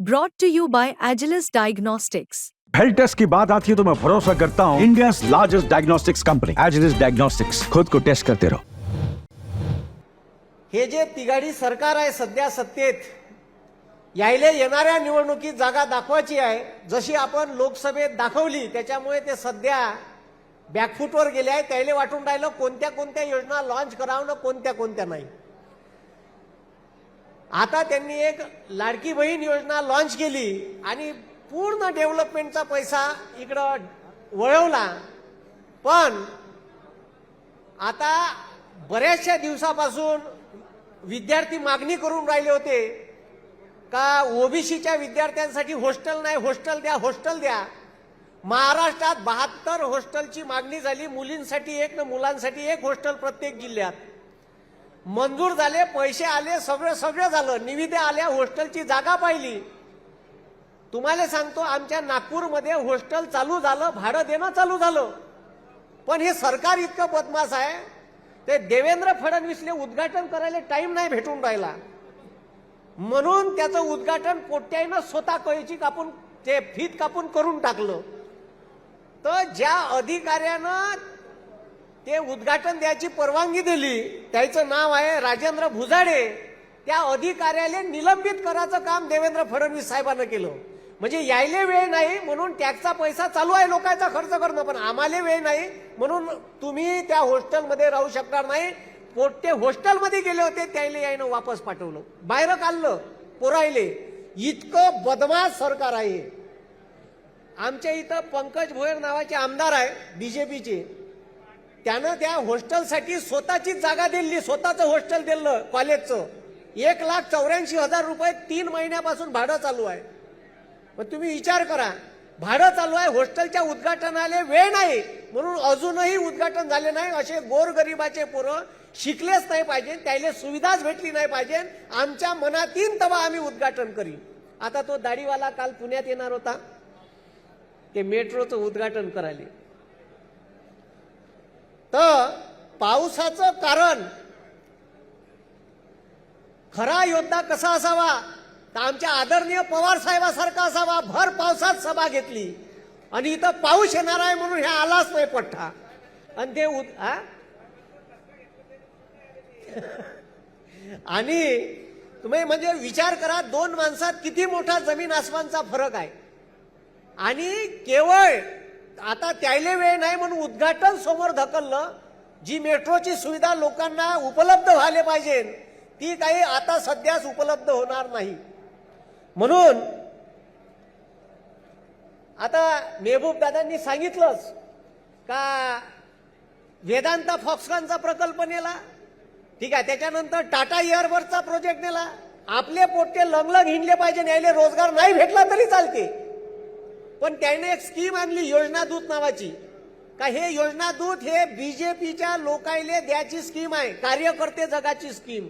Brought to you by Agilus Diagnostics. Health test की बात आती है तो मैं भरोसा करता हूँ India largest diagnostics company Agilus diagnostics खुद को टेस्ट करते रहो हे जे तिघाडी सरकार आहे सध्या सत्तेत यायले येणाऱ्या निवडणुकीत जागा दाखवायची आहे. जशी आपण लोकसभेत दाखवली त्याच्यामुळे ते सध्या बॅकफूटवर गेले आहे. त्याला वाटून राहिलं कोणत्या कोणत्या योजना लॉन्च करावं ना कोणत्या कोणत्या नाही. आता त्यांनी एक लाडकी बहीण योजना लॉन्च केली आणि पूर्ण डेव्हलपमेंटचा पैसा इकडं वळवला. पण आता बऱ्याचशा दिवसापासून विद्यार्थी मागणी करून राहिले होते का ओबीसीच्या विद्यार्थ्यांसाठी हॉस्टेल नाही हॉस्टेल द्या हॉस्टेल द्या. महाराष्ट्रात बहात्तर हॉस्टेलची मागणी झाली. मुलींसाठी एक ना मुलांसाठी एक हॉस्टेल प्रत्येक जिल्ह्यात. मंजूर झाले पैसे आले सगळं सगळं झालं. निविद्या आल्या हॉस्टेलची जागा पाहिली. तुम्हाला सांगतो आमच्या नागपूरमध्ये हॉस्टेल चालू झालं भाडं देणं चालू झालं. पण हे सरकार इतकं बदमाश आहे ते देवेंद्र फडणवीसले उद्घाटन करायला टाईम नाही भेटून राहिला. म्हणून त्याचं उद्घाटन पोट्यानं स्वतः कळीची कापून ते फीत कापून करून टाकलं. तर ज्या अधिकाऱ्यानं ते उद्घाटन द्यायची परवानगी दिली. त्याचं नाव आहे राजेंद्र भुजाडे. त्या अधिकाऱ्याला निलंबित करायचं काम देवेंद्र फडणवीस साहेबांना केलं. म्हणजे यायले वेळ नाही म्हणून टॅक्सचा पैसा चालू आहे लोकांचा खर्च करणं पण आम्हाला वेळ नाही म्हणून तुम्ही त्या हॉस्टेलमध्ये राहू शकणार नाही. पोट्टे हॉस्टेलमध्ये गेले होते त्याला यायनं वापस पाठवलं. बाहेर काढलं पोरायले. इतकं बदमाश सरकार आहे. आमच्या इथं पंकज भोयर नावाचे आमदार आहे बीजेपीचे त्यानं त्या हॉस्टेलसाठी स्वतःचीच जागा दिली स्वतःचं हॉस्टेल दिलं कॉलेजचं. एक लाख चौऱ्याऐंशी हजार रुपये तीन महिन्यापासून भाडं चालू आहे. मग तुम्ही विचार करा भाडं चालू आहे हॉस्टेलच्या उद्घाटनाला वेळ नाही म्हणून अजूनही उद्घाटन झाले नाही असे गोरगरिबाचे पोरं शिकलेच नाही पाहिजे त्याला सुविधाच भेटली नाही पाहिजे आमच्या मनातील तवा आम्ही उद्घाटन करी आता तो दाढीवाला काल पुण्यात येणार होता ते मेट्रोचं उद्घाटन करायला. तर पावसाचं कारण खरा योद्धा कसा असावा? तर आमच्या आदरणीय पवार साहेबासारखा असावा. भर पावसात सभा घेतली. आणि इथं पाऊस येणार आहे म्हणून हे आलाच नाही पठ्ठा. आणि ते उद- आणि तुम्ही म्हणजे विचार करा दोन माणसात किती मोठा जमीन आसमानचा फरक आहे. आणि केवळ आता त्याले वेळ नाही म्हणून उद्घाटन समोर ढकललं. जी मेट्रोची सुविधा लोकांना उपलब्ध व्हायला पाहिजे ती काही आता सध्याच उपलब्ध होणार नाही. म्हणून आता मेहबूब दादांनी सांगितलंच का वेदांता फॉक्सकॉनचा प्रकल्प नेला ठीक आहे त्याच्यानंतर टाटा एअरबसचा प्रोजेक्ट नेला. आपले पोट्टे लंगलंग हिंडले पाहिजे यायले रोजगार नाही भेटला तरी चालते. पण त्याने एक स्कीम आणली योजनादूत नावाची. का हे योजनादूत हे बीजेपीच्या लोकायले द्यायची स्कीम आहे कार्यकर्ते जगाची स्कीम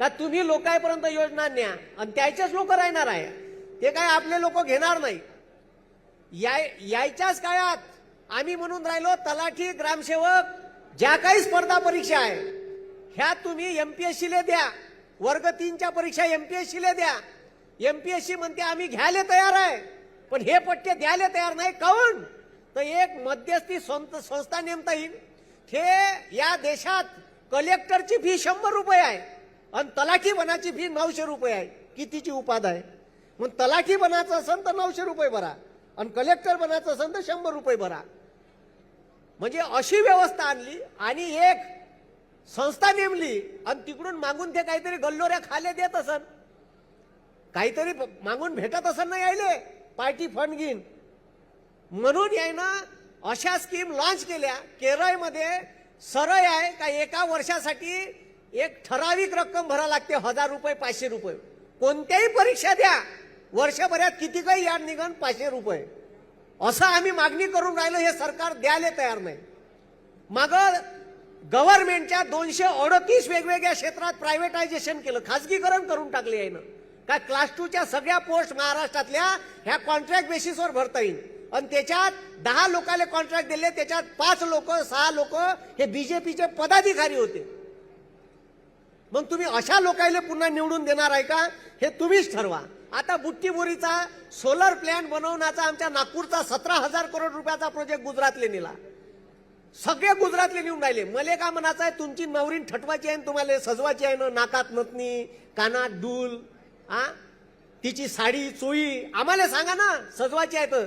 का तुम्ही लोकांपर्यंत योजना न्या आणि त्याचेच लोक राहणार आहे. ते काय आपले लोक घेणार नाही. याय यायच्याच काळात आम्ही म्हणून राहिलो तलाठी ग्रामसेवक ज्या काही स्पर्धा परीक्षा आहे ह्या तुम्ही एमपीएससीला द्या. वर्ग तीनच्या परीक्षा एमपीएससीला द्या. एमपीएससी म्हणते आम्ही घ्यायला तयार आहे. पण हे पट्टे द्यायला तयार नाही. काऊन तर एक मध्यस्थी संत- संस्था नेमता येईल. हे या देशात कलेक्टरची फी शंभर रुपये आहे आणि तलाठी बनाची फी नऊशे रुपये आहे. कितीची उपाध आहे? मग तलाठी बनायचं असेल तर नऊशे रुपये भरा आणि कलेक्टर बनायचं असेल तर शंभर रुपये भरा. म्हणजे अशी व्यवस्था आणली आणि एक संस्था नेमली आणि तिकडून मागून ते काहीतरी गल्लोऱ्या खाले देत असन. काहीतरी मागून भेटत असन ना यायले. पार्टी फंड घेईन. म्हणून यायनं अशा स्कीम लॉन्च केल्या. केरळमध्ये सरळ आहे का एका वर्षासाठी एक ठराविक रक्कम भरा लागते हजार रुपये पाचशे रुपये. कोणत्याही परीक्षा द्या. वर्षभरात किती काही याड निघण पाचशे रुपये. असं आम्ही मागणी करून राहिलो हे सरकार द्यायला तयार नाही. मग गव्हर्नमेंटच्या दोनशे अडतीस वेगवेगळ्या क्षेत्रात प्रायव्हेटायझेशन केलं. खाजगीकरण करून टाकले यानं काय क्लास टूच्या सगळ्या पोस्ट महाराष्ट्रातल्या ह्या कॉन्ट्रॅक्ट बेसिसवर भरता येईल. आणि त्याच्यात दहा लोकांना कॉन्ट्रॅक्ट दिले त्याच्यात पाच लोक सहा लोक हे बीजेपीचे पदाधिकारी होते. मग तुम्ही अशा लोकांना पुन्हा निवडून देणार आहे का? हे तुम्हीच ठरवा. आता बुट्टीबोरीचा सोलर प्लॅन्ट बनवण्याचा आमच्या नागपूरचा सतरा हजार करोड रुपयाचा प्रोजेक्ट गुजरातले नेला. सगळे गुजरातले नेऊन राहिले. मले का म्हणायचं आहे तुमची नवरीन ठटवायची आहे तुम्हाला सजवायची आहे ना नाकात नथनी कानात डूल आ? तिची साडी चोळी आम्हाला सांगा ना सजवायची आहे तर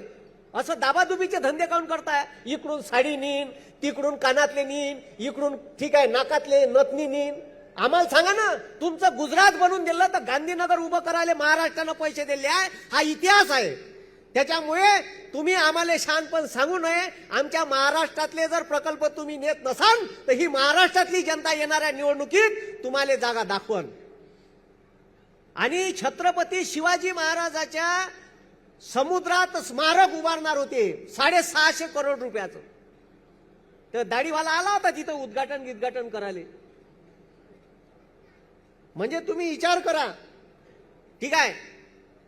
असं दाबादुबीचे धंदे काऊन करताय? इकडून साडी नीन तिकडून कानातले नीन इकडून ठीक आहे नाकातले नथनी नीन. आम्हाला सांगा ना तुमचं गुजरात बनवून दिलं तर गांधीनगर उभं करायला महाराष्ट्रानं पैसे दिले आहे? हा इतिहास आहे. त्याच्यामुळे तुम्ही आम्हाला शानपण सांगू नये आमच्या महाराष्ट्रातले जर प्रकल्प तुम्ही नेत नसाल तर ही महाराष्ट्रातली जनता येणाऱ्या निवडणुकीत तुम्हाला जागा दाखवण आणि छत्रपती शिवाजी महाराजाच्या समुद्रात स्मारक उभारणार होते. साडेसहाशे करोड रुपयाचं. तर दाढीवाला आला होता तिथं उद्घाटन गिद्घाटन करायला. म्हणजे तुम्ही विचार करा. ठीक आहे?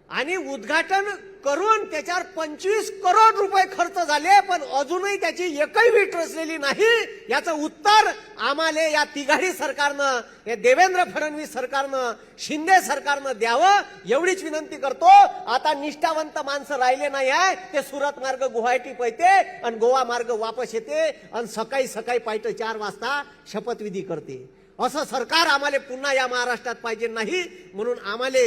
आणि उद्घाटन करून त्याच्यावर पंचवीस करोड रुपये खर्च झाले पण अजूनही त्याची एकही वीट रचलेली नाही. याचं उत्तर आम्हाला या तिघाडी सरकारनं हे देवेंद्र फडणवीस सरकारनं शिंदे सरकारनं द्यावं एवढीच विनंती करतो. आता निष्ठावंत माणसं राहिले नाही आहे ते सुरत मार्ग गुवाहाटी पैते आणि गोवा मार्ग वापस येते आणि सकाळी सकाळी पाहिजे चार वाजता शपथविधी करते. असं सरकार आम्हाला पुन्हा या महाराष्ट्रात पाहिजे नाही म्हणून आम्हाला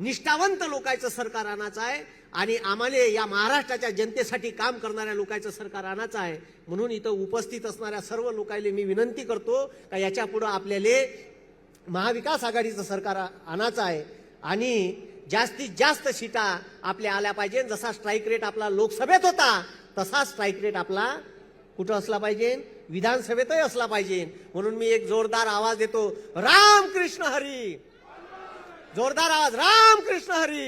निष्ठावंत लोकांचं सरकार आणायचं आहे आणि आम्हाला या महाराष्ट्राच्या जनतेसाठी काम करणाऱ्या लोकांचं सरकार आणायचं आहे. म्हणून इथं उपस्थित असणाऱ्या सर्व लोकांना मी विनंती करतो का याच्या पुढं आपल्याला महाविकास आघाडीचं सरकार आणायचं आहे. आणि जास्तीत जास्त सीटा आपल्या आल्या पाहिजे. जसा स्ट्राईक रेट आपला लोकसभेत होता तसा स्ट्राईक रेट आपला कुठं असला पाहिजे? विधानसभेतही असला पाहिजे. म्हणून मी एक जोरदार आवाज देतो. रामकृष्ण हरी! जोरदार आवाज राम कृष्ण हरी